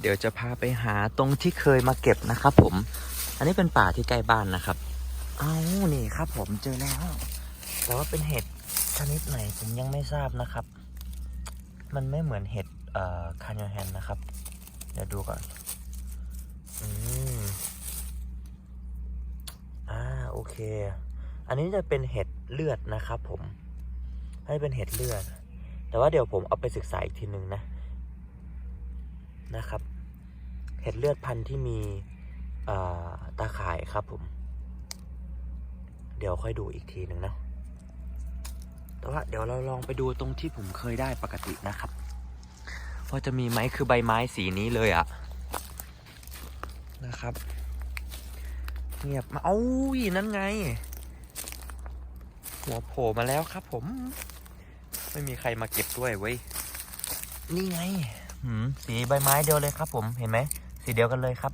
เดี๋ยวจะพาไปหาตรงที่เคยมาเก็บนะครับผม อันนี้เป็นป่าที่ใกล้บ้านนะครับ เอานี่ครับผมเจอแล้ว แต่ว่าเป็นเห็ดชนิดไหนผมยังไม่ทราบนะครับ มันไม่เหมือนเห็ดเอ่อคานยอแฮนนะครับ เดี๋ยวดูก่อน อืมอ่าโอเค อันนี้จะเป็นเห็ดเลือดนะครับผม ให้เป็นเห็ดเลือด แต่ว่าเดี๋ยวผมเอาไปศึกษาอีกทีหนึ่งนะ นะครับ เห็ดเลือดพันธุ์ที่มีตาข่ายครับผม เดี๋ยวค่อยดูอีกทีหนึ่งนะแต่ว่าเดี๋ยวเราลองไปดูตรงที่ผมเคยได้ปกตินะครับว่าจะมีไหมคือใบไม้สีนี้เลยอะนะครับ เงียบมาเอ้ยนั่นไง หัวโผล่มาแล้วครับผม ไม่มีใครมาเก็บด้วยเว้ย นี่ไง สีใบไม้เดียวเลยครับ ผมเห็นไหมสีเดียวกันเลยครับ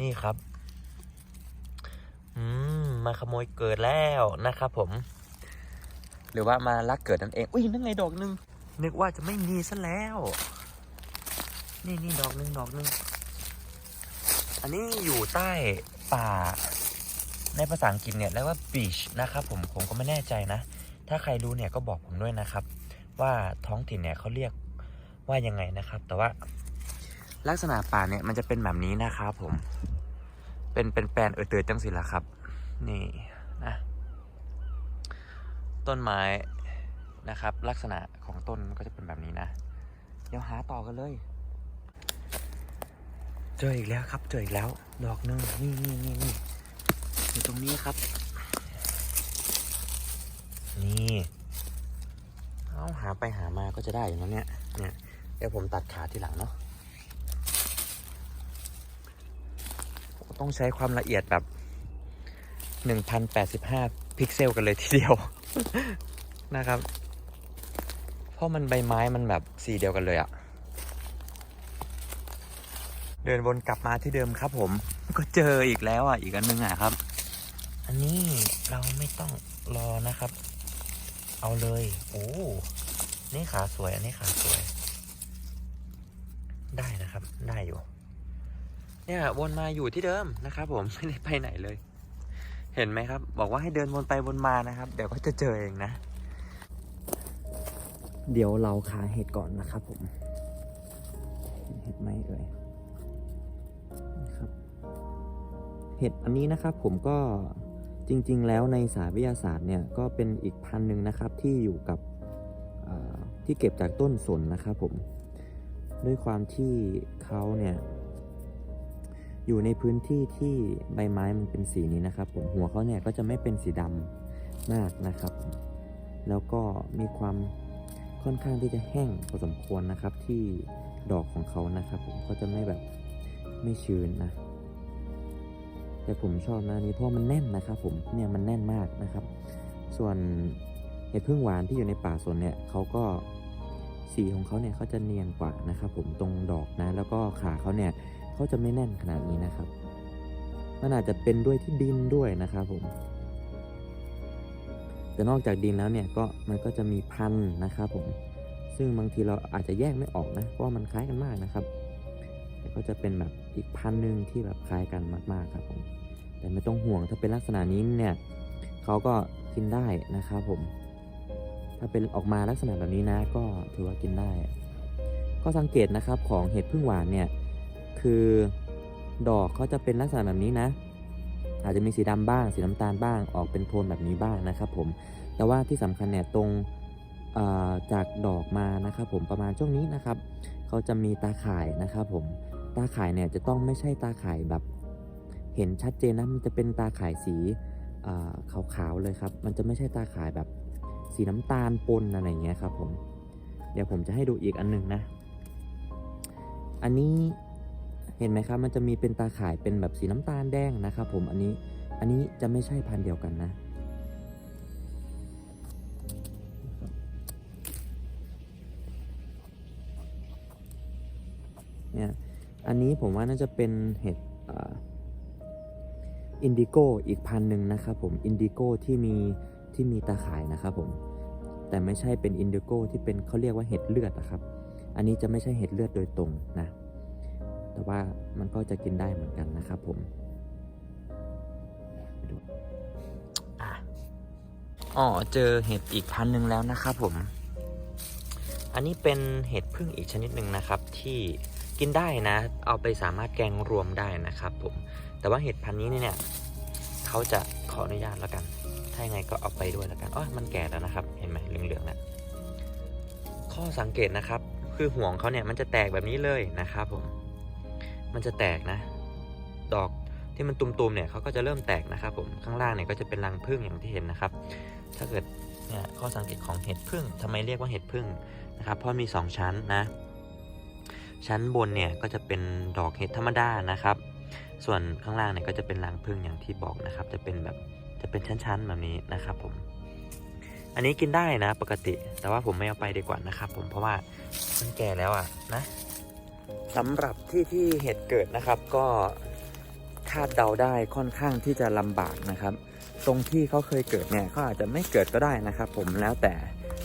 นี่ครับ อืม มาขโมยเกิดแล้วนะครับผม หรือว่ามาลักเกิดนั่นเอง อุ้ยนั่นไงดอกหนึ่งนึกว่าจะไม่มีซะแล้ว นี่นี่ดอกหนึ่งดอกหนึ่งอันนี้อยู่ใต้ป่า ในภาษาอังกฤษเนี่ยเรียกว่า beach นะครับผม ผมก็ไม่แน่ใจนะ ถ้าใครรู้เนี่ยก็บอกผมด้วยนะครับ ว่าท้องถิ่นเนี่ยเขาเรียกว่ายังไงนะครับ แต่ว่าลักษณะป่าเนี่ยมันจะเป็นแบบนี้นะครับผม เป็นเป็นแปลนเออเตือจังสิละครับ นี่นะต้นไม้นะครับ ลักษณะของต้นก็จะเป็นแบบนี้นะเดี๋ยวหาต่อกันเลย เจออีกแล้วครับ เจออีกแล้ว ดอกหนึงนี่นี่นี่นี่อยู่ตรงนี้ครับ นี่เอาหาไปหามาก็จะได้อย่างนั้นเนี่ยเนี่ยเดี๋ยวผมตัดขาทีหลังเนาะต้องใช้ความละเอียดแบบ 1085 พิกเซลกันเลยทีเดียวนะครับ เพราะมันใบไม้มันแบบสีเดียวกันเลยอะเดินวนกลับมาที่เดิมครับผม ก็เจออีกแล้วอะ อีกอันนึงอะครับ อันนี้เราไม่ต้องรอนะครับ เอาเลย โอ้ นี่ขาสวย อันนี้ขาสวย ได้นะครับ ได้อยู่ เนี่ยวนมาอยู่ที่เดิมนะครับผม ไม่ได้ไปไหนเลย เห็นไหมครับ บอกว่าให้เดินวนไปวนมานะครับ เดี๋ยวก็จะเจอเองนะ เดี๋ยวเราคาเห็ดก่อนนะครับผม เห็ดไหมเอ่ยนะครับ เห็ดอันนี้นะครับผมก็ จริง ๆ แล้วในสายวิทยาศาสตร์เนี่ยก็เป็นอีกพันหนึ่งนะครับที่อยู่กับที่เก็บจากต้นสนนะครับผมด้วยความที่เขาเนี่ยอยู่ในพื้นที่ที่ใบไม้มันเป็นสีนี้นะครับผมหัวเขาเนี่ยก็จะไม่เป็นสีดำมากนะครับ แล้วก็มีความค่อนข้างที่จะแห้งพอสมควรนะครับที่ดอกของเขานะครับผมก็จะไม่แบบไม่ชื้นนะ แต่ผมชอบนะนี้เพราะมันแน่นนะครับผมเนี่ยมันแน่นมากนะครับ ส่วนเห็ดพึ่งหวานที่อยู่ในป่าสนเนี่ยเขาก็สีของเขาเนี่ยเขาจะเนียนกว่านะครับผมตรงดอกนะ แล้วก็ขาเขาเนี่ยเขาจะไม่แน่นขนาดนี้นะครับมันอาจจะเป็นด้วยที่ดินด้วยนะครับผมแต่นอกจากดินแล้วเนี่ยก็มันก็จะมีพันธุ์นะครับผมซึ่งบางทีเราอาจจะแยกไม่ออกนะเพราะว่ามันคล้ายกันมากนะครับ แต่ก็จะเป็นแบบอีกพันหนึ่งที่แบบคล้ายกันมาก ๆ ครับผม แต่ไม่ต้องห่วงถ้าเป็นลักษณะนี้เนี่ยเขาก็กินได้นะครับผม ถ้าเป็นออกมาลักษณะแบบนี้นะ ก็ถือว่ากินได้ ก็สังเกตนะครับของเห็ดพึ่งหวานเนี่ยคือดอกเขาจะเป็นลักษณะแบบนี้นะ อาจจะมีสีดำบ้าง สีน้ำตาลบ้าง ออกเป็นโทนแบบนี้บ้างนะครับผม แต่ว่าที่สำคัญเนี่ยตรงจากดอกมานะครับผมประมาณช่วงนี้นะครับ เขาจะมีตาข่ายนะครับผมตาข่ายเนี่ยจะต้องไม่ใช่ตาข่ายแบบ เห็นชัดเจนนะมันจะเป็นตาข่ายสีาขาวๆเลยครับ มันจะไม่ใช่ตาข่ายแบบสีน้ำตาลปนอะไรเงี้ยครับผมเดี๋ยวผมจะให้ดูอีกอันหนึ่งนะ อันนี้เห็นไหมครับ มันจะมีเป็นตาข่ายเป็นแบบสีน้ำตาลแดงนะครับผมอันนี้อันนี้จะไม่ใช่พันธุ์เดียวกันนะ อันนี้ผมว่าน่าจะเป็นเห็ดอินดิโกอีกพันหนึ่งนะครับผมอินดิโกที่มีที่มีตาข่ายนะครับผมแต่ไม่ใช่เป็นอินดิโก้ที่เป็นเขาเรียกว่าเห็ดเลือดนะครับ อันนี้จะไม่ใช่เห็ดเลือดโดยตรงนะ แต่ว่ามันก็จะกินได้เหมือนกันนะครับผมไปดูอ๋อเจอเห็ดอีกพันหนึ่งแล้วนะครับผม อันนี้เป็นเห็ดพึ่งอีกชนิดหนึ่งนะครับที่ กินได้นะ เอาไปสามารถแกงรวมได้นะครับผม แต่ว่าเห็ดพันธุ์นี้เนี่ยเขาจะขออนุญาตแล้วกัน ถ้ายังไงก็เอาไปด้วยแล้วกันอ๋อมันแก่แล้วนะครับ เห็นไหมเหลืองๆนะข้อสังเกตนะครับ คือห่วงเขาเนี่ยมันจะแตกแบบนี้เลยนะครับผม มันจะแตกนะ ดอกที่มันตุ่มๆเนี่ยเขาก็จะเริ่มแตกนะครับ ผม ข้างล่างเนี่ยก็จะเป็นรังผึ้งอย่างที่เห็นนะครับ ถ้าเกิดเนี่ยข้อสังเกตของเห็ดผึ้งทำไมเรียกว่าเห็ดผึ้งนะครับ เพราะมี 2 ชั้นนะ ชั้นบนเนี่ยก็จะเป็นดอกเห็ดธรรมดานะครับ ส่วนข้างล่างเนี่ยก็จะเป็นรังผึ้งอย่างที่บอกนะครับ จะเป็นแบบจะเป็นชั้นๆแบบนี้นะครับผม อันนี้กินได้นะปกติ แต่ว่าผมไม่เอาไปดีกว่านะครับ ผมเพราะว่ามันแก่แล้วอะนะสำหรับที่ที่เห็ดเกิดนะครับก็คาดเดาได้ค่อนข้างที่จะลำบากนะครับ ตรงที่เขาเคยเกิดเนี่ยเขาอาจจะไม่เกิดก็ได้นะครับ ผมแล้วแต่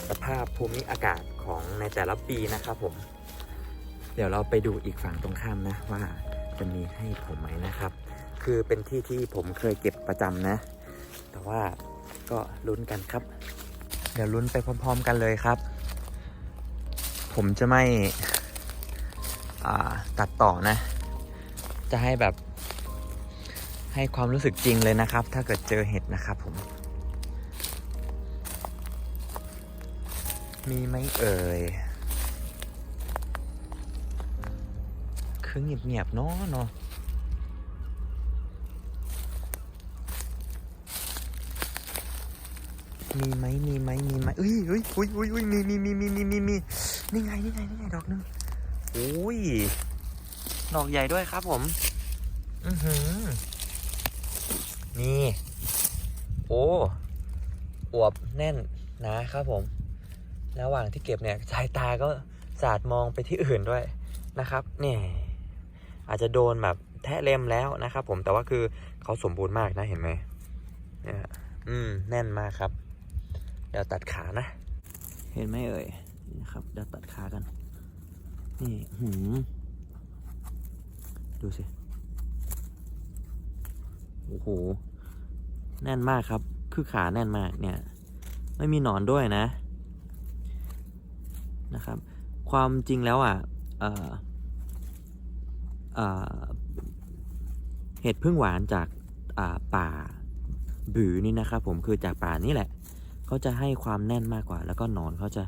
สภาพภูมิอากาศของในแต่ละปีนะครับผม เดี๋ยวเราไปดูอีกฝั่งตรงข้ามนะว่าจะมีให้ผมไหมนะครับ คือเป็นที่ที่ผมเคยเก็บประจำนะ แต่ว่าก็ลุ้นกันครับ เดี๋ยวลุ้นไปพร้อม ๆ กันเลยครับ ผมจะไม่ตัดต่อนะ จะให้แบบ ให้ความรู้สึกจริงเลยนะครับ ถ้าเกิดเจอเห็ดนะครับผม มีไหมเอ่ย คือเงียบๆเนาะเนาะมีไหมมีไหมมีไหมอุ้ยอุ้ยอุ้ยอุ้ยอุ้ยมีมีมีมีมีมีมีนี่ไงนี่ไงนี่ไงดอกหนึงโอ้ยดอกใหญ่ด้วยครับผม อือหือนี่ โอ้อวบแน่นนะครับผม ระหว่างที่เก็บเนี่ยสายตาก็สาดมองไปที่อื่นด้วยนะครับเนี่ย อาจจะโดนแบบแทะเล็มแล้วนะครับผมแต่ว่าคือเขาสมบูรณ์มากนะเห็นไหมเนี่ยอืมแน่นมากครับ เดี๋ยวตัดขานะ เห็นไหมเอ่ยนะครับเดี๋ยวตัดขากัน นี่หืมดูสิโอ้โหแน่นมากครับ คือขาแน่นมากเนี่ย ไม่มีหนอนด้วยนะ นะครับ ความจริงแล้วอะ เอ่อ เห็ดพึ่งหวานจากาป่าบือนี่นะครับผมคือจากป่านี่แหละ เขาจะให้ความแน่นมากกว่า แล้วก็หนอนเขาจะ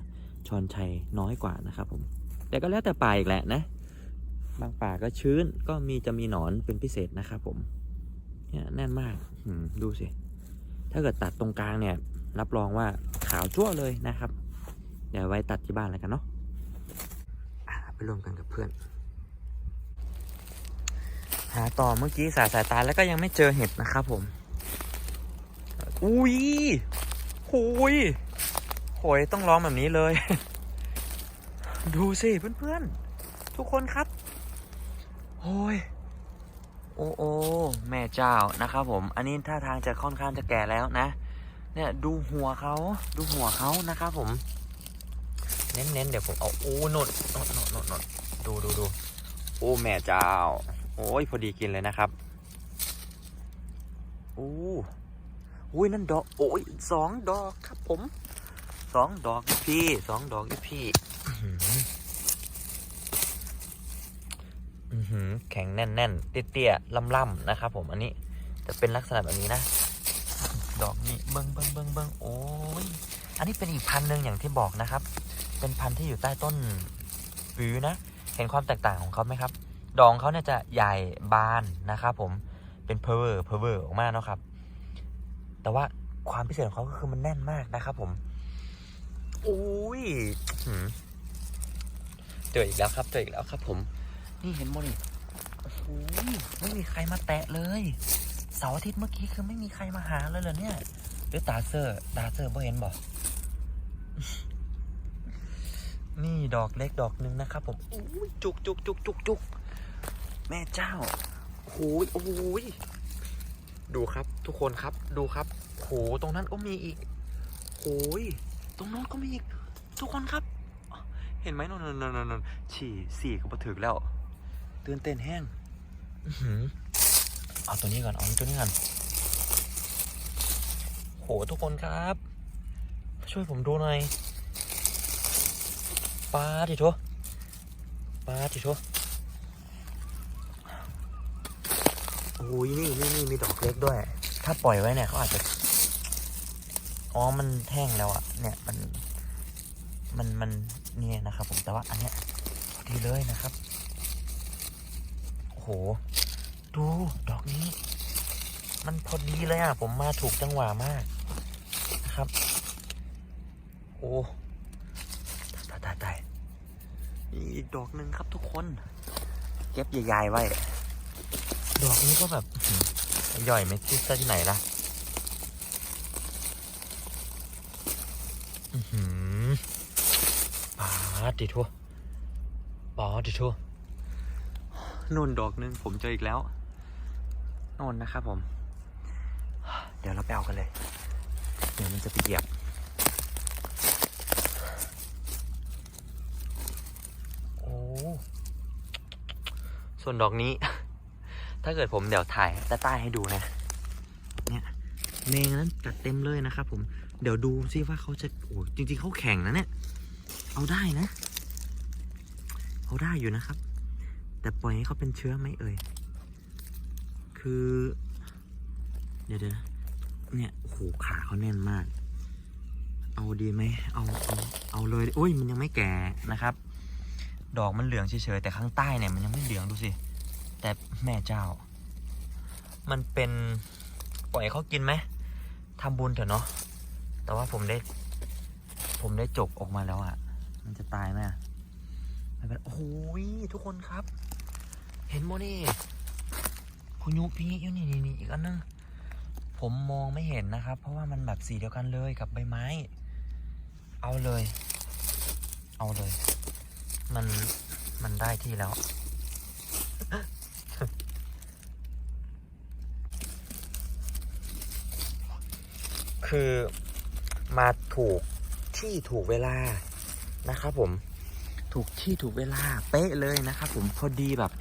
ชอนชัยน้อยกว่านะครับผมแต่ก็แล้วแต่ป่าอีกแหละนะ บางป่าก็ชื้นก็มีจะมีหนอนเป็นพิเศษนะครับผมเนี่ยแน่นมากมดูสิ ถ้าเกิดตัดตรงกลางเนี่ย รับรองว่าขาวจั่วเลยนะครับ เดี๋ยวไว้ตัดที่บ้านแล้วกันเนาะอะไปรวมกันกับเพื่อน หาต่อเมื่อกี้สายสายตาแล้วก็ยังไม่เจอเห็ดนะครับผม อุ้ยหุยโหยต้องร้องแบบนี้เลย ดูสิเพื่อนๆ ทุกคนครับโอ้ยโอ้โอแม่เจ้านะครับผม อันนี้ท่าทางจะค่อนข้างจะแก่แล้วนะ เนี่ยดูหัวเขาดูหัวเขานะครับผม เน้นๆเดี๋ยวผมเอาโอ้นนนนนนนดูดูดูโอ้แม่เจ้า โอ้ยพอดีกินเลยนะครับโอ้อุ้ยนั่นดอกโอ้ยสองดอกครับผมสองดอกพี่สองดอกพี่อื้อหืออื้อหือแข็งแน่นแน่นเตี้ยๆล่ำๆนะครับผมอันนี้จะเป็นลักษณะแบบนี้นะ ดอกนี้เบิ้งเบิ้งเบิ้งเบิ้งโอ้ยอันนี้เป็นอีกพันหนึ่งอย่างที่บอกนะครับ เป็นพันธุ์ที่อยู่ใต้ต้นปือนะ เห็นความแตกต่างของเขาไหมครับ ดอกของเขาเนี่ยจะใหญ่บานนะครับผมเป็นเพอร์เวอร์เพอเวอร์ออกมาเนาะครับ แต่ว่าความพิเศษของเขาก็คือมันแน่นมากนะครับผมโอ้ยเจออีกแล้วครับเจออีกแล้วครับ ผม นี่เห็นมั้นี่โอ้โหไม่มีใครมาแตะเลยเสาร์อาทิตย์เมื่อกี้คือไม่มีใครมาหาเลยเหรอเนี่ยหรือตาเซอร์ตาเซอร์บ่เห็นบอกนี่ดอกเล็กดอกหนึ่งนะครับ ผมโอ้ยจุกจุกจุกจุกจุก แม่เจ้าโอ้ยโอ้ยดูครับทุกคนครับดูครับโหตรงนั้นก็มีอีกโอ้ยตรงโน้นก็มีอีก ทุกคนครับ เห็นไหมนนนนนนฉี่สี่ก็มาถึงแล้วตื่นเต้นแห้งเอาตัวนี้ก่อนเอาตัวนี้ก่อนโหทุกคนครับ ช่วยผมดูหน่อยปลาดิโถปลาดิโถ โอ้ยนี่นี่นี่มีดอกเล็กด้วย ถ้าปล่อยไว้เนี่ยเขาอาจจะ อ๋อ มันแท่งแล้วอะเนี่ยมัน มันมันเนี่ยนะครับผมแต่ว่าอันเนี้ยพอดีเลยนะครับ โอ้โห ดูดอกนี้ มันพอดีเลยอะผมมาถูกจังหวะมากนะครับ โอ้ตายตายตายมีอีกดอกหนึ่งครับทุกคน เก็บใหญ่ๆไว้ ดอกนี้ก็แบบอื้อหือย่อยไม่คิดซะที่ไหนล่ะอือหือปาดดิทั่วปาดดิทั่วนุ่นดอกหนึ่งผมเจออีกแล้วนนนะครับผม เดี๋ยวเราไปเอากันเลย เดี๋ยวมันจะไปเหยียบโอ้ส่วนดอกนี้ ถ้าเกิดผมเดี๋ยวถ่ายใต้ให้ดูนะ เนี่ยเมงนั้นกัดเต็มเลยนะครับ ผม เดี๋ยวดูซิว่าเขาจะโอ้จริง ๆเขาแข่งนะเนี่ย เอาได้นะ เอาได้อยู่นะครับ แต่ปล่อยให้เขาเป็นเชื้อไหมเอ่ย คือ เดี๋ยวเดี๋ยวนะเนี่ยโอ้โหขาเขาแน่นมาก เอาดีไหมเอาเอาเอาเลยโอ้ยมันยังไม่แก่นะครับ ดอกมันเหลืองเฉยๆแต่ข้างใต้เนี่ยมันยังไม่เหลืองดูสิ แต่แม่เจ้า มันเป็นปล่อยเขากินไหมทำบุญเถอะเนาะแต่ว่าผมได้ ผมได้จกออกมาแล้วอะ่ะ มันจะตายไหมไม่เป็นโอ้โหทุกคนครับ เห็นโมนี่คุณยุพี่อยู่นี่นี่นี่อีกอันนึงผมมองไม่เห็นนะครับ เพราะว่ามันแบบสีเดียวกันเลยกับใบไม้ เอาเลย เอาเลย มันมันได้ที่แล้ว คือมาถูกที่ถูกเวลานะครับผมถูกที่ถูกเวลาเป๊ะเลยนะครับผมพอดีแบบ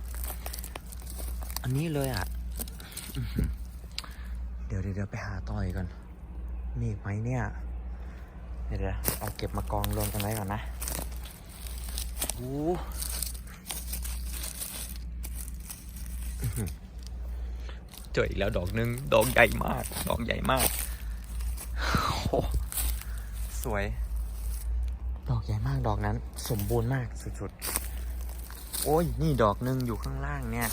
อันนี้เลยอะเดี๋ยวเดี๋ยวไปหาต่อยก่อน มีไหมเนี่ย เดี๋ยวเอาเก็บมากองรวมกันไว้ก่อนนะโอ้อื้อหือเจออีกแล้วดอกหนึง ดอกใหญ่มาก ดอกใหญ่มาก สวย ดอกใหญ่มากดอกนั้น สมบูรณ์มากสุดๆ โอ้ย นี่ดอกหนึ่งอยู่ข้างล่างเนี่ย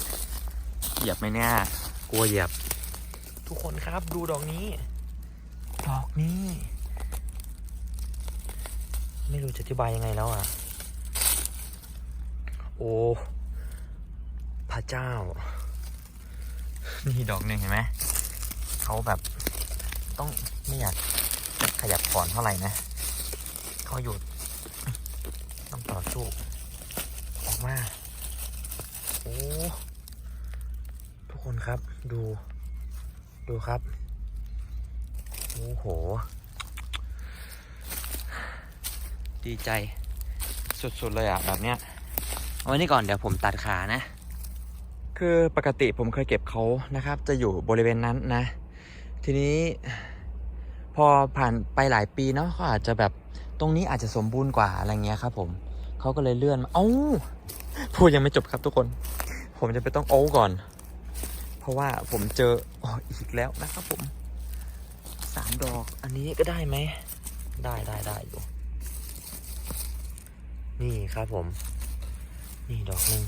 เหยียบไหมเนี่ยกลัวเหยียบ ทุกคนครับดูดอกนี้ ดอกนี้ ไม่รู้จะอธิบายยังไงแล้วอะ โอ้พระเจ้า นี่ดอกหนึ่งเห็นไหมเขาแบบต้องไม่อยากจะ ขยับก่อนเท่าไหร่นะเขาหยุดต้องต่อสู้ออกมาโอ้ทุกคนครับดู ดูครับโอ้โห ดีใจสุดๆเลยอะแบบเนี้ยว้นี่ก่อนเดี๋ยวผมตัดขานะ คือปกติผมเคยเก็บเขานะครับ จะอยู่บริเวณนั้นนะ ทีนี้ พอผ่านไปหลายปีเนาะเขาอาจจะแบบตรงนี้อาจจะสมบูรณ์กว่าอะไรเงี้ยครับ ผมเขาก็เลยเลื่อนมาเอ้าพูดยังไม่จบครับทุกคน ผมจะไปต้องโอ้ก่อน เพราะว่าผมเจอออีกแล้วนะครับผมสามดอกอันนี้ก็ได้ไหมได้ได้ได้อยู่นี่ครับผม นี่ดอกหนึ่ง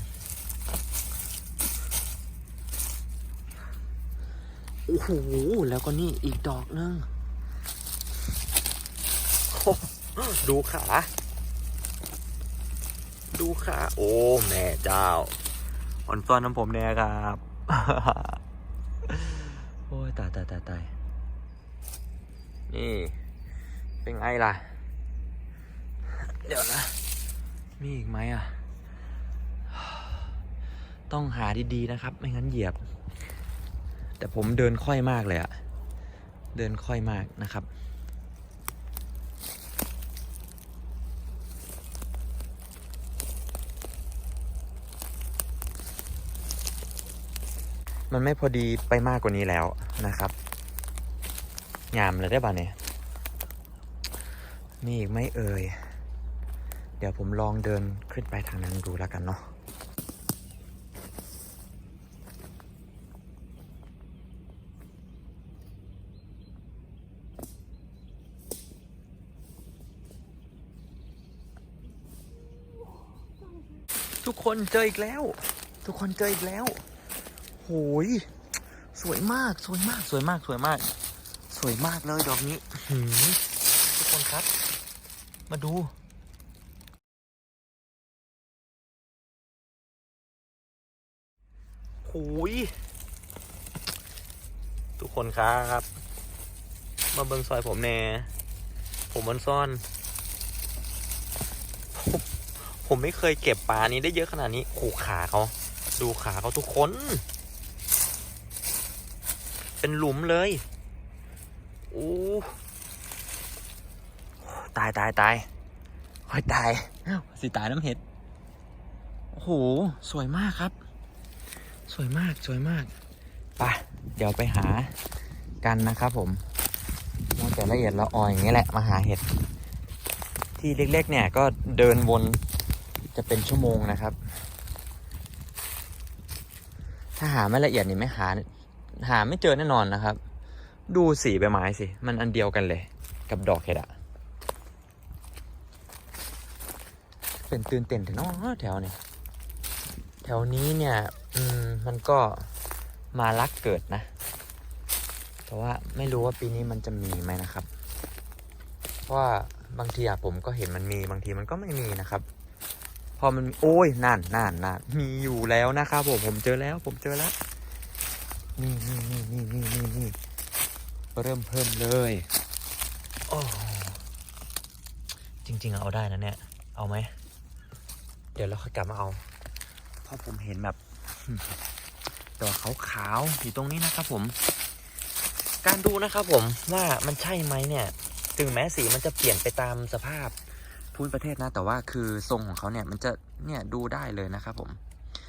โอ้โหแล้วก็นี่อีกดอกหนึ่ง ดูขา ดูขา โอ้ แม่เจ้าอ่อนซ้อนน้ำผมแน่ครับ โอ้ย ตายตายตายตายนี่ เป็นไงล่ะ เดี๋ยวนะ มีอีกไหมอะ ต้องหาดีๆนะครับ ไม่งั้นเหยียบ แต่ผมเดินค่อยมากเลยอะเดินค่อยมากนะครับ มันไม่พอดีไปมากกว่านี้แล้วนะครับ งามเลยได้ป่ะเนี่ยมีอีกไม่เอ่ย เดี๋ยวผมลองเดินขึ้นไปทางนั้นดูแล้วกันเนาะทุกคนเจออีกแล้ว ทุกคนเจออีกแล้ว โหยสวยมากสวยมากสวยมากสวยมาก สวยมากเลยดอกนี้หืมทุกคนครับ มาดูโหยทุกคนครับ มาเบิ่งซอยผมแน่ ผมมันซ่อนผมผมไม่เคยเก็บปลานี้ได้เยอะขนาดนี้โอ้ขาเขา ดูขาเขาทุกคน เป็นหลุมเลย โอ้ตายตายตายโอ้ยตาย สิตายน้ำเห็ด โอ้โห สวยมากครับ สวยมากสวยมากปะเดี๋ยวไปหากันนะครับผมมองแต่ละเอียดละออยอย่างนี้แหละ มาหาเห็ด ที่เล็กๆเนี่ยก็เดินวนจะเป็นชั่วโมงนะครับ ถ้าหาไม่ละเอียดนี่ไม่หา หาไม่เจอแน่นอนนะครับ ดูสีใบไม้สิ มันอันเดียวกันเลย กับดอกเห็ดอะเป็นตื่นเต้นถึงน้อแถวเนี่ยแถวนี้เนี่ยอืมมันก็มาลักเกิดนะ แต่ว่าไม่รู้ว่าปีนี้มันจะมีไหมนะครับ เพราะว่าบางทีอะผมก็เห็นมันมีบางทีมันก็ไม่มีนะครับ พอมันโอ้ยนั่นนั่นนั่นมีอยู่แล้วนะครับผมผมเจอแล้วผมเจอแล้ว นี่นี่นี่นี่นี่นี่นี่เริ่มเพิ่มเลยโอ้จริง ๆ เอาได้นะเนี่ย เอาไหม เดี๋ยวเราค่อยกลับมาเอา เพราะผมเห็นแบบตัวขาวๆอยู่ตรงนี้นะครับผม การดูนะครับผมว่ามันใช่ไหมเนี่ย ถึงแม้สีมันจะเปลี่ยนไปตามสภาพภูมิประเทศนะ แต่ว่าคือทรงของเขาเนี่ยมันจะเนี่ยดูได้เลยนะครับผม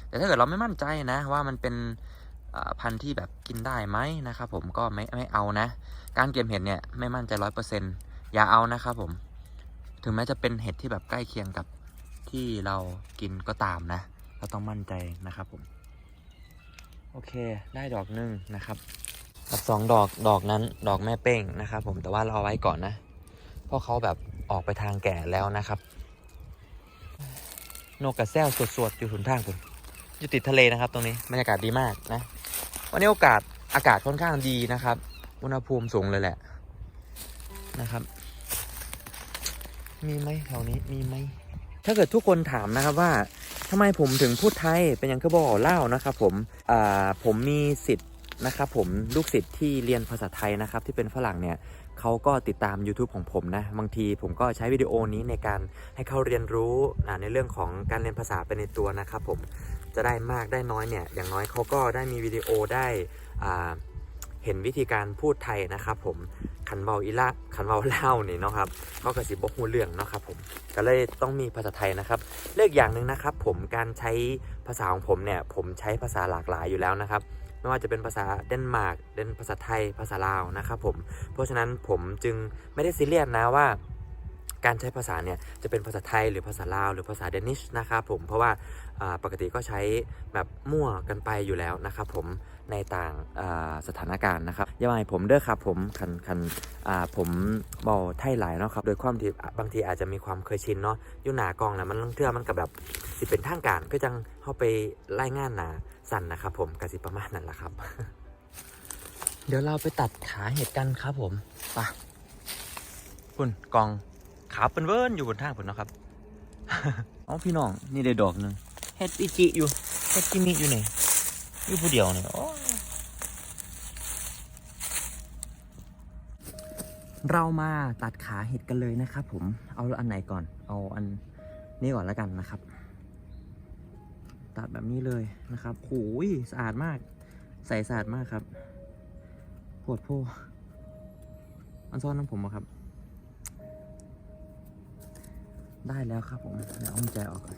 แต่ถ้าเกิดเราไม่มั่นใจนะว่ามันเป็นอ่า พันธุ์ที่แบบกินได้ไหมนะครับผมก็ไม่ไม่เอานะ การเก็บเห็ดเนี่ยไม่มั่นใจร้อยเปอร์เซ็นอย่าเอานะครับผม ถึงแม้จะเป็นเห็ดที่แบบใกล้เคียงกับที่เรากินก็ตามนะ เราต้องมั่นใจนะครับผม โอเคได้ดอกหนึ่งนะครับกับสองดอกดอกนั้นดอกแม่เป้งนะครับผมแต่ว่าเราเอาไว้ก่อนนะ เพราะเขาแบบออกไปทางแก่แล้วนะครับ นกกระแซวสวดๆอยู่ทุนทางผมอยู่ติดทะเลนะครับ ตรงนี้บรรยากาศดีมากนะ วันนี้โอกาสอากาศค่อนข้างดีนะครับ อุณหภูมิสูงเลยแหละนะครับ มีไหมแถวนี้มีไหมถ้าเกิดทุกคนถามนะครับว่าทำไมผมถึงพูดไทยเป็นยังคือบอกเล่านะครับ ผมอ่าผมมีสิทธิ์นะครับผมลูกศิษย์ที่เรียนภาษาไทยนะครับที่เป็นฝรั่งเนี่ยเขาก็ติดตาม YouTube ของผมนะ บางทีผมก็ใช้วิดีโอนี้ในการให้เขาเรียนรู้ในเรื่องของการเรียนภาษาไปในตัวนะครับผม จะได้มากได้น้อยเนี่ยอย่างน้อยเขาก็ได้มีวิดีโอได้เห็นวิธีการพูดไทยนะครับผมขันเบาอีละขันเบาเล่านี่เนาะครับเขากระสิบบอกหูเรื่องเนาะครับผมก็เลยต้องมีภาษาไทยนะครับเลือกอย่างหนึ่งนะครับ ผมการใช้ภาษาของผมเนี่ยผมใช้ภาษาหลากหลายอยู่แล้วนะครับไม่ว่าจะเป็นภาษาเดนมาร์กเดนภาษาไทยภาษาลาวนะครับผมเพราะฉะนั้นผมจึงไม่ได้ซีเรียสนะว่า การใช้ภาษาเนี่ยจะเป็นภาษาไทยหรือภาษาลาวหรือภาษาเดนิชนะครับผมเพราะว่าปกติก็ใช้แบบมั่วกันไปอยู่แล้วนะครับผมในต่างสถานการณ์นะครับย่ามาให้ผมเด้อครับผมคันคันผมเบาไทยหลายเนาะครับโดยความที่บางทีอาจจะมีความเคยชินเนาะอยู่หนากล้องนะมันลังเทื่อมันกับแบบสิเป็นทางการก็จังเข้าไปไล่งานหนาสั่นนะครับผมกสิประมาณนั้นแหละครับ เดี๋ยวเราไปตัดขาเห็ดกันครับผมไปคุณกอง ขาเป็นเวิร์นอยู่บนทางผมนาะครับเอาพี่น้องนี่ได้ดอกหนึ่งเห็ดอิจิอยู่เห็ดกิมิอยู่ไหนอยู่ผู้เดียวเนี่ยโอ้เรามาตัดขาเห็ดกันเลยนะครับผมเอาอันไหนก่อน เอาอันนี้ก่อนแล้วกันนะครับ ตัดแบบนี้เลยนะครับโอ้ยสะอาดมาก ใสสะอาดมากครับปวดโพอันซ่อนน้ำผมอะครับ ได้แล้วครับผมเดี๋ยวเอากุญแจออกก่อน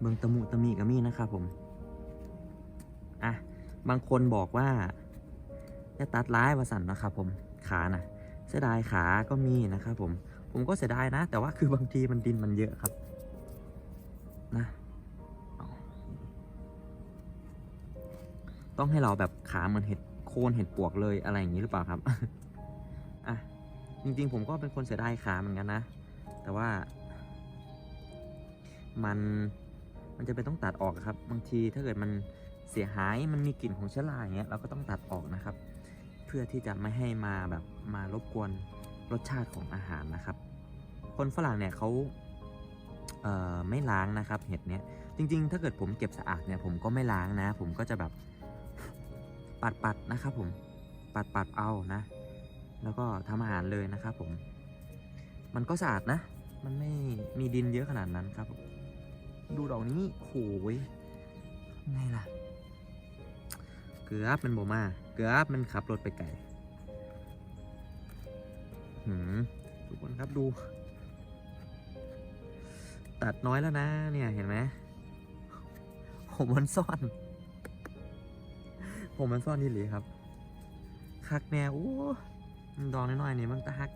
เบิงตะมุตะมีกับมีนะครับผม อะ บางคนบอกว่าจะตัดร้ายวาสันนะครับผม ขานะเสียดายขาก็มีนะครับผม ผมก็เสียดายนะ แต่ว่าคือบางทีมันดินมันเยอะครับ นะต้องให้เราแบบขาเหมือนเห็ดโคนเห็ดปวกเลยอะไรอย่างนี้หรือเปล่าครับ จริงๆ ผมก็เป็นคนเสียดายขาเหมือนกันนะ แต่ว่า มันมันจะเป็นต้องตัดออกครับ บางทีถ้าเกิดมันเสียหายมันมีกลิ่นของเชื้อราอย่างเงี้ยเราก็ต้องตัดออกนะครับ เพื่อที่จะไม่ให้มาแบบมารบกวนรสชาติของอาหารนะครับ คนฝรั่งเนี่ยเขาเอ่อไม่ล้างนะครับเห็ดเนี้ยจริง ๆ ถ้าเกิดผมเก็บสะอาดเนี่ยผมก็ไม่ล้างนะ ผมก็จะแบบปัดๆนะครับผมปัดๆเอานะ แล้วก็ทำอาหารเลยนะครับผม มันก็สะอาดนะ มันไม่มีดินเยอะขนาดนั้นครับ ดูดอกนี้โหยไงล่ะ เกือบมันโบมา เกือบมันขับรถไปไกลหืมทุกคนครับดู ตัดน้อยแล้วนะ เนี่ยเห็นไหมผมมันซ่อน ผมมันซ่อนนี่หลีครับ คักแนวโอ้ ดองน้อยๆนี่มันตะฮัก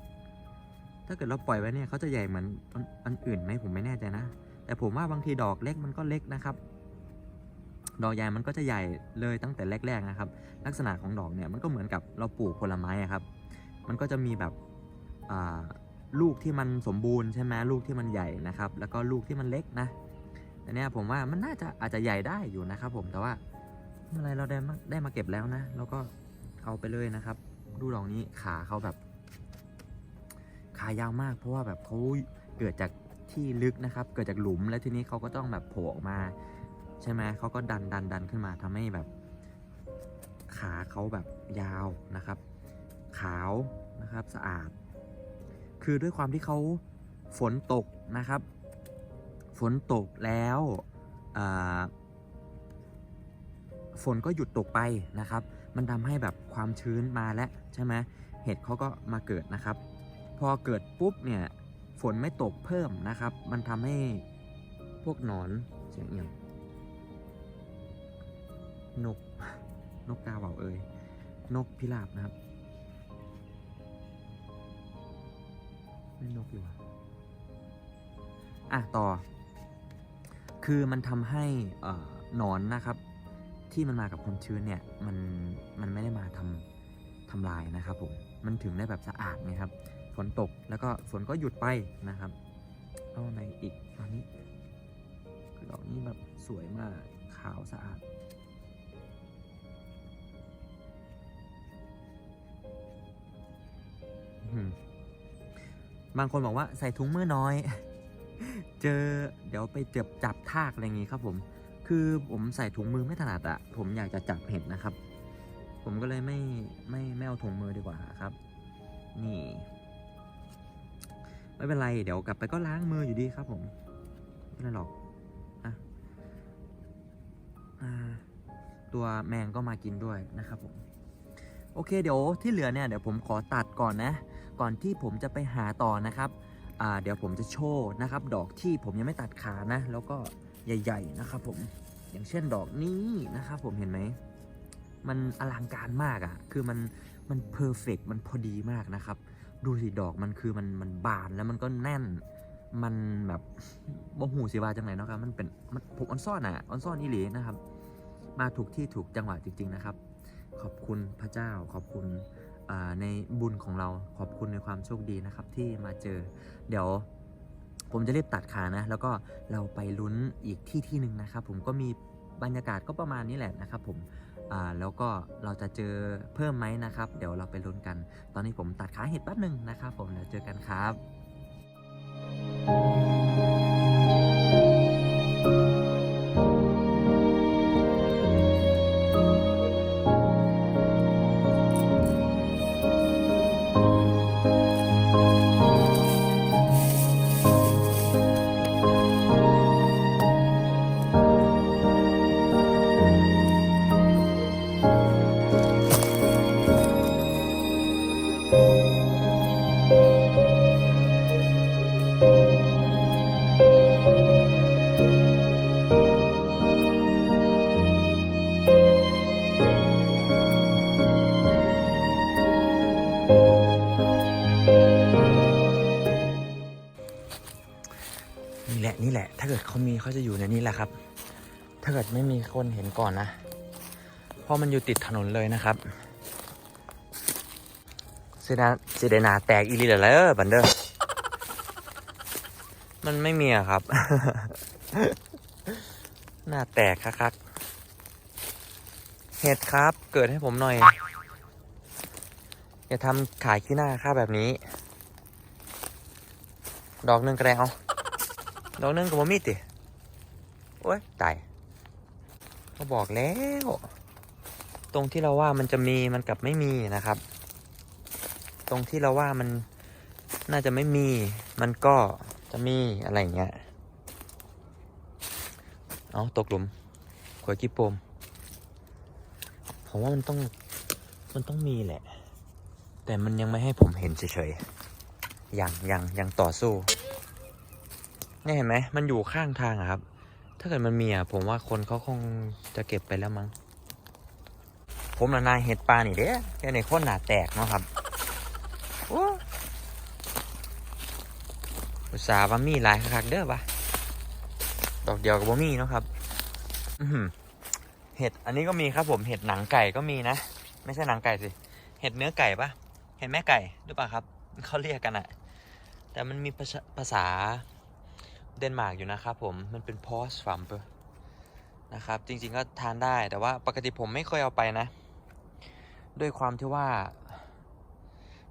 ถ้าเกิดเราปล่อยไว้เนี่ยเขาจะใหญ่เหมือนอันอื่นไหมผมไม่แน่ใจนะ แต่ผมว่าบางทีดอกเล็กมันก็เล็กนะครับ ดอกใหญ่มันก็จะใหญ่เลยตั้งแต่แรกๆนะครับ ลักษณะของดอกเนี่ยมันก็เหมือนกับเราปลูกผลไม้อะครับ มันก็จะมีแบบลูกที่มันสมบูรณ์ใช่ไหมลูกที่มันใหญ่นะครับ แล้วก็ลูกที่มันเล็กนะแต่เนี่ยผมว่ามันน่าจะอาจจะใหญ่ได้อยู่นะครับ ผมแต่ว่าไม่เป็นไรเราได้มาได้มาเก็บแล้วนะ แล้วก็เอาไปเลยนะครับ ดูดอกนี้ขาเขาแบบ ขายาวมาก เพราะว่าแบบเขาเกิดจากที่ลึกนะครับ เกิดจากหลุมแล้วทีนี้เขาก็ต้องแบบโผล่ออกมา ใช่ไหมเขาก็ดันดันดันขึ้นมาทำให้แบบ ขาเขาแบบยาวนะครับ ขาวนะครับสะอาด คือด้วยความที่เขาฝนตกนะครับ ฝนตกแล้วฝนก็หยุดตกไปนะครับ มันทำให้แบบความชื้นมาแล้วใช่ไหมเห็ดเขาก็มาเกิดนะครับ พอเกิดปุ๊บเนี่ยฝนไม่ตกเพิ่มนะครับ มันทำให้พวกหนอนเสียงเอียงนกนกกาเหว่าเอ่ยนกพิราบนะครับไม่นกอยู่อะอะต่อ คือมันทำให้อ่อหนอนนะครับ ที่มันมากับความชื้นเนี่ยมันมันไม่ได้มาทำทำลายนะครับผมมันถึงได้แบบสะอาดไงครับฝนตกแล้วก็ฝนก็หยุดไปนะครับเอาในอีกอันนี้ดอกนี้แบบสวยมากขาวสะอาดบางคนบอกว่าใส่ถุงมือน้อย เจอเดี๋ยวไปเจ็บจับทากอะไรอย่างงี้ครับผม คือผมใส่ถุงมือไม่ถนัดอะผมอยากจะจับเห็ดนะครับ ผมก็เลยไม่ไม่ไม่เอาถุงมือดีกว่าครับ นี่ ไม่เป็นไร เดี๋ยวกลับไปก็ล้างมืออยู่ดีครับ ผมไม่เป็นไรหรอกอะตัวแมงก็มากินด้วยนะครับผมโอเคเดี๋ยวที่เหลือเนี่ยเดี๋ยวผมขอตัดก่อนนะ ก่อนที่ผมจะไปหาต่อนะครับเดี๋ยวผมจะโชว์นะครับ ดอกที่ผมยังไม่ตัดขานะ แล้วก็ ใหญ่ ๆ นะครับผมอย่างเช่นดอกนี้นะครับผมเห็นไหมมันอลังการมากอะ่ะ คือมันมันเพอร์เฟกมันพอดีมากนะครับ ดูสิดอกมันคือมันมันบานแล้วมันก็แน่น มันแบบบ่หูสิว่าจังไหนเนาะครับ มันเป็นมันผมออนซ่อนอะออนซ่อนอีหลีนะครับ มาถูกที่ถูกจังหวะจริง ๆนะครับ ขอบคุณพระเจ้าขอบคุณในบุญของเราขอบคุณในความโชคดีนะครับ ที่มาเจอ เดี๋ยว ผมจะรีบตัดขานะ แล้วก็เราไปลุ้นอีกที่ที่หนึ่งนะครับ ผมก็มีบรรยากาศก็ประมาณนี้แหละนะครับ ผมแล้วก็เราจะเจอเพิ่มไหมนะครับ เดี๋ยวเราไปลุ้นกัน ตอนนี้ผมตัดขาเห็ดแป๊บหนึ่งนะครับ ผมเดี๋ยวเจอกันครับ นี่แหละนี่แหละ ถ้าเกิดเขามีเขาจะอยู่ในนี้แหละครับ ถ้าเกิดไม่มีคนเห็นก่อนนะ เพราะมันอยู่ติดถนนเลยนะครับเสดาเสดนาแตกอีหลีเหรอเออบันเดอร์ มันไม่มีอะครับ หน้าแตกคักๆเห็ดครับ เกิดให้ผมหน่อย อย่าทำขายขี้หน้าค่าแบบนี้ ดอกหนึ่งกระแดงเอา ดอกนึ่งกับบ่มีติโอ้ยตายก็บอกแล้ว ตรงที่เราว่ามันจะมีมันกลับไม่มีนะครับ ตรงที่เราว่ามันน่าจะไม่มี มันก็จะมีอะไรเงี้ย เอาตกหลุมขวยกีโปมผมว่ามันต้องมันต้องมีแหละ แต่มันยังไม่ให้ผมเห็นเฉยๆ ยังยังยังต่อสู้ เนี่ยเห็นไหมมันอยู่ข้างทางครับ ถ้าเกิดมันมีอะผมว่าคนเขาคงจะเก็บไปแล้วมั้ง ผมน่ะนายเห็ดปลานี่เด้แค่ในโคนหนาแตกเนาะครับโอ้อุตสาห์ว่ามีหลายคักเด้อปะดอกเดียวกับบ่มีเนาะครับ อืเห็ดอันนี้ก็มีครับผมเห็ดหนังไก่ก็มีนะ ไม่ใช่หนังไก่สิ เห็ดเนื้อไก่ปะเห็ดแม่ไก่หรือเปล่าครับเขาเรียกกันอะแต่มันมีภาษา เดนมาร์กอยู่นะครับผมมันเป็นพอสฟัมเปนะครับ จริงๆก็ทานได้แต่ว่าปกติผมไม่เคยเอาไปนะ ด้วยความที่ว่า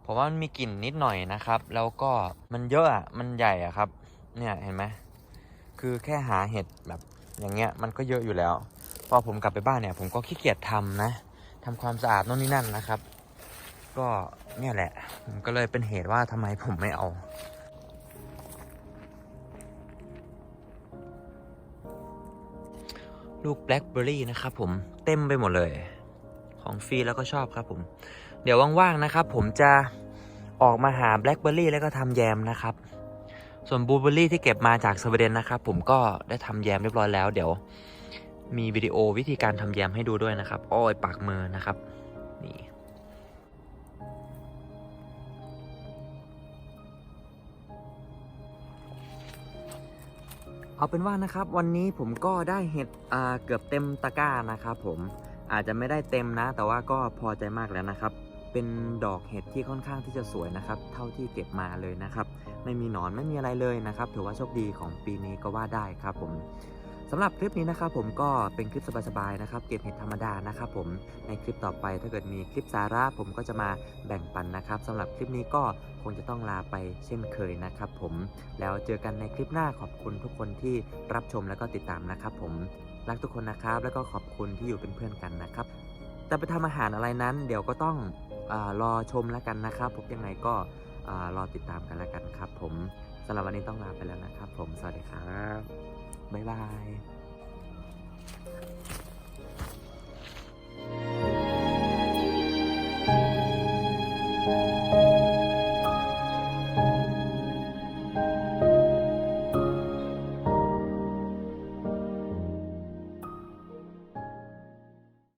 ผมว่ามันมีกลิ่นนิดหน่อยนะครับ แล้วก็มันเยอะอะมันใหญ่อะครับ เนี่ยเห็นไหมคือแค่หาเห็ดแบบอย่างเงี้ยมันก็เยอะอยู่แล้ว พอผมกลับไปบ้านเนี่ย ผมก็ขี้เกียจทำนะทำความสะอาดโน่นนี่นั่นนะครับ ก็เนี่ยแหละมันก็เลยเป็นเหตุว่าทำไมผมไม่เอา ลูกแบล็คเบอร์รี่นะครับผมเต็มไปหมดเลย ของฟรีแล้วก็ชอบครับผม เดี๋ยวว่างๆนะครับ ผมจะออกมาหาแบล็คเบอร์รี่แล้วก็ทำแยมนะครับ ส่วนบลูเบอร์รี่ที่เก็บมาจากสวีเดนนะครับ ผมก็ได้ทำแยมเรียบร้อยแล้ว เดี๋ยวมีวิดีโอวิธีการทำแยมให้ดูด้วยนะครับ อ้อยปากมือนะครับ นี่ เอาเป็นว่านะครับวันนี้ผมก็ได้เห็ดเกือบเต็มตะกร้านะครับผมอาจจะไม่ได้เต็มนะ แต่ว่าก็พอใจมากแล้วนะครับ เป็นดอกเห็ดที่ค่อนข้างที่จะสวยนะครับ เท่าที่เก็บมาเลยนะครับ ไม่มีหนอนไม่มีอะไรเลยนะครับ ถือว่าโชคดีของปีนี้ก็ว่าได้ครับผม สำหรับคลิปนี้นะครับผมก็เป็นคลิปสบายๆนะครับ เก็บเห็ดธรรมดานะครับผมในคลิปต่อไปถ้าเกิดมีคลิปสาระผมก็จะมาแบ่งปันนะครับสำหรับคลิปนี้ก็คงจะต้องลาไปเช่นเคยนะครับผมแล้วเจอกันในคลิปหน้าขอบคุณทุกคนที่รับชมแล้วก็ติดตามนะครับผมรักทุกคนนะครับ แล้วก็ขอบคุณที่อยู่เป็นเพื่อนกันนะครับแต่ไปทำอาหารอะไรนั้น เดี๋ยวก็ต้องอรอชมแล้วกันนะครับผมยังไงก็อ่ารอติดตามกันแล้วกันครับ ผมสำหรับวันนี้ต้องลาไปแล้วนะครับ ผมสวัสดีครับ บ๊ายบาย